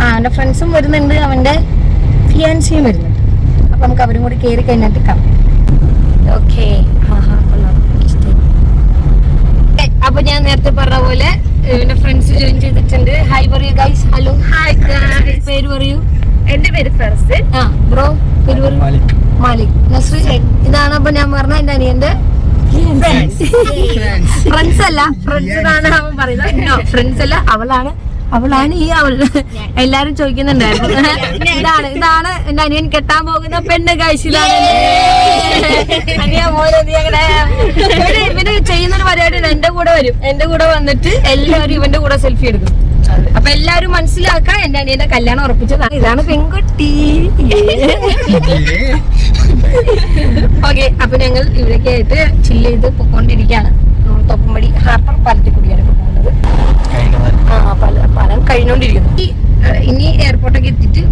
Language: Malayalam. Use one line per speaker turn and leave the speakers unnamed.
ആ അവന്റെ ഫ്രണ്ട്സും വരുന്നുണ്ട്. അവന്റെ ഫിയാൻസിയും വരുന്നുണ്ട്. അപ്പൊ നമുക്ക് അവരും കൂടി കയറി കഴിഞ്ഞിട്ട് കാണാം. ഓക്കെ. അപ്പൊ ഞാൻ നേരത്തെ പറഞ്ഞ പോലെ എന്റെ ഫ്രണ്ട്സ് ജോയിൻ ചെയ്തിട്ടുണ്ട്. ഹായ് പറയൂ ഗൈസ് ഹലോ ഹായ് പേര് പറയൂ.
എന്റെ പേര് ഫർസ്
ആ ബ്രോ പേര് പറയൂ. മാലിക്. നസ്രി ഇതാണ് അപ്പൊ ഞാൻ പറഞ്ഞ എന്റെ അനിയന്റെ ഫ്രണ്ട്സ് അല്ല. ഫ്രണ്ട്സ് ആണ് അവൻ പറയുന്നത്. ഫ്രണ്ട്സ് അല്ല. അവളാണ്. അവളാണ് ഈ അവൾ. എല്ലാരും ചോദിക്കുന്നുണ്ടായിരുന്നു. ഇതാണ് ഇതാണ് എന്റെ അനിയൻ കെട്ടാൻ പോകുന്ന പെണ്ണ് ഇവന് ഇവന് ചെയ്യുന്നൊരു പരിപാടി എന്റെ കൂടെ വരും. എന്റെ കൂടെ വന്നിട്ട് എല്ലാവരും ഇവന്റെ കൂടെ സെൽഫി എടുക്കും. അപ്പൊ എല്ലാരും മനസ്സിലാക്കാൻ എന്റെ അനിയന്റെ കല്യാണം ഉറപ്പിച്ചതാണ്. ഇതാണ് പെൺകുട്ടി. ഓക്കെ അപ്പൊ ഞങ്ങൾ ഇവിടേക്ക് ആയിട്ട് ചില്ല് ചെയ്ത് പൊക്കോണ്ടിരിക്കുകയാണ്. ഉം, തോപ്പുംപടി ഹാർബർ പാലത്തിൽ കൂടിയാണ് പോകുന്നത്. ആ പല പാലം കഴിഞ്ഞോണ്ടിരിക്കുന്നു. ഇനി എയർപോർട്ടൊക്കെ എത്തിയിട്ട്